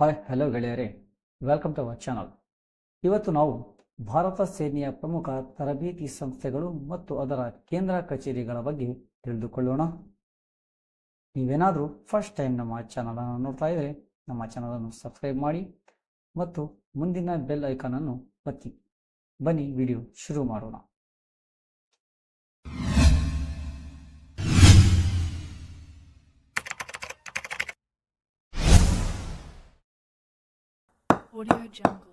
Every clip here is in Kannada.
ಹಾಯ್ ಹಲೋ ಗೆಳೆಯರೇ. ವೆಲ್ಕಮ್ ಟು ಅವರ್ ಚಾನಲ್ ಇವತ್ತು ನಾವು ಭಾರತ ಸೇನೆಯ ಪ್ರಮುಖ ತರಬೇತಿ ಸಂಸ್ಥೆಗಳು ಮತ್ತು ಅದರ ಕೇಂದ್ರ ಕಚೇರಿಗಳ ಬಗ್ಗೆ ತಿಳಿದುಕೊಳ್ಳೋಣ. ನೀವೇನಾದರೂ ಫಸ್ಟ್ ಟೈಮ್ ನಮ್ಮ ಚಾನಲನ್ನು ನೋಡ್ತಾ ಇದ್ದರೆ ನಮ್ಮ ಚಾನಲನ್ನು ಸಬ್ಸ್ಕ್ರೈಬ್ ಮಾಡಿ ಮತ್ತು ಮುಂದಿನ ಬೆಲ್ ಐಕಾನನ್ನು ಒತ್ತಿ. ಬನ್ನಿ ವಿಡಿಯೋ ಶುರು ಮಾಡೋಣ. Audio Jungle.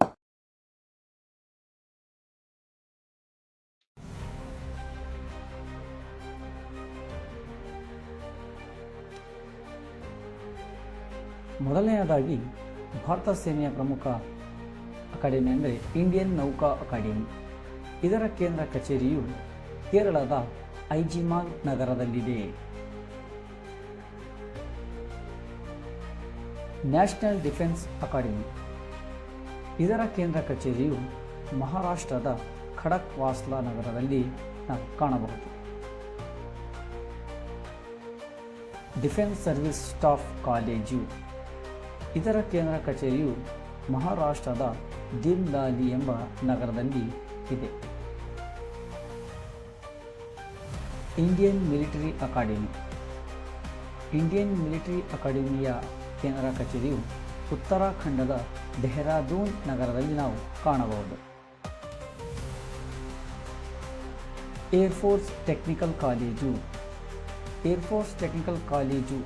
ಮೊದಲನೆಯದಾಗಿ ಭಾರತ ಸೇನೆಯ ಪ್ರಮುಖ ಅಕಾಡೆಮಿ ಅಂದರೆ ಇಂಡಿಯನ್ ನೌಕಾ ಅಕಾಡೆಮಿ ಇದರ ಕೇಂದ್ರ ಕಚೇರಿಯು ಕೇರಳದ ಐಜಿಮಾಲ್ ನಗರದಲ್ಲಿದೆ. ನ್ಯಾಷನಲ್ ಡಿಫೆನ್ಸ್ ಅಕಾಡೆಮಿ ಇದರ ಕೇಂದ್ರ ಕಚೇರಿಯು ಮಹಾರಾಷ್ಟ್ರದ ಖಡಕ್ ವಾಸ್ಲಾ ನಗರದಲ್ಲಿ ನಾವು ಕಾಣಬಹುದು. Defence service staff college. ಇದರ ಕೇಂದ್ರ ಕಚೇರಿಯು ಮಹಾರಾಷ್ಟ್ರದ ದಿಲ್ದಾಲಿ ಎಂಬ ನಗರದಲ್ಲಿ ಇದೆ. Indian military academy. Indian military ಅಕಾಡೆಮಿಯ ಕೇಂದ್ರ ಕಚೇರಿಯು ಉತ್ತರಾಖಂಡದ ಡೆಹ್ರಾಡೂನ್ ನಗರದಲ್ಲಿ ನಾವು ಕಾಣಬಹುದು. Air force technical college air force technical college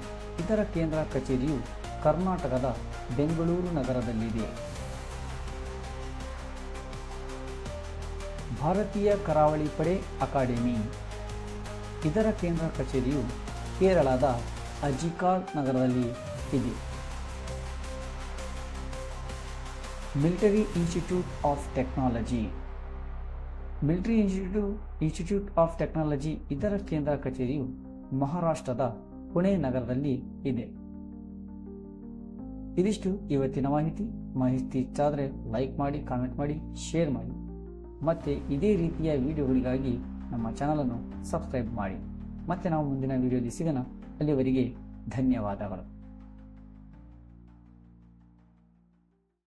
ಇದರ ಕೇಂದ್ರ ಕಚೇರಿಯು ಕರ್ನಾಟಕದ ಬೆಂಗಳೂರು ನಗರದಲ್ಲಿದೆ. ಭಾರತೀಯ ಕರಾವಳಿ ಪಡೆ ಅಕಾಡೆಮಿ. ಇದರ ಕೇಂದ್ರ ಕಚೇರಿಯು ಕೇರಳದ ಅಜಿಕಾಲ್ ನಗರದಲ್ಲಿ ಇದೆ. Military institute of technology military institute institute of technology ಇದರ ಕೇಂದ್ರ ಕಚೇರಿಯು ಮಹಾರಾಷ್ಟ್ರದ ಪುಣೆ ನಗರದಲ್ಲಿ ಇದೆ. ಇದಿಷ್ಟು ಇವತ್ತಿನ ಮಾಹಿತಿ. ಮಾಹಿತಿ ಇಷ್ಟ ಆದರೆ ಲೈಕ್ ಮಾಡಿ ಕಾಮೆಂಟ್ ಮಾಡಿ ಶೇರ್ ಮಾಡಿ. ಮತ್ತೆ ಇದೇ ರೀತಿಯ ವಿಡಿಯೋಗಳಿಗಾಗಿ ನಮ್ಮ ಚಾನಲನ್ನು ಸಬ್ಸ್ಕ್ರೈಬ್ ಮಾಡಿ. ಮತ್ತೆ ನಾವು ಮುಂದಿನ ವಿಡಿಯೋದಲ್ಲಿ ಸಿಗೋಣ. ಅಲ್ಲಿವರೆಗೆ ಧನ್ಯವಾದಗಳು.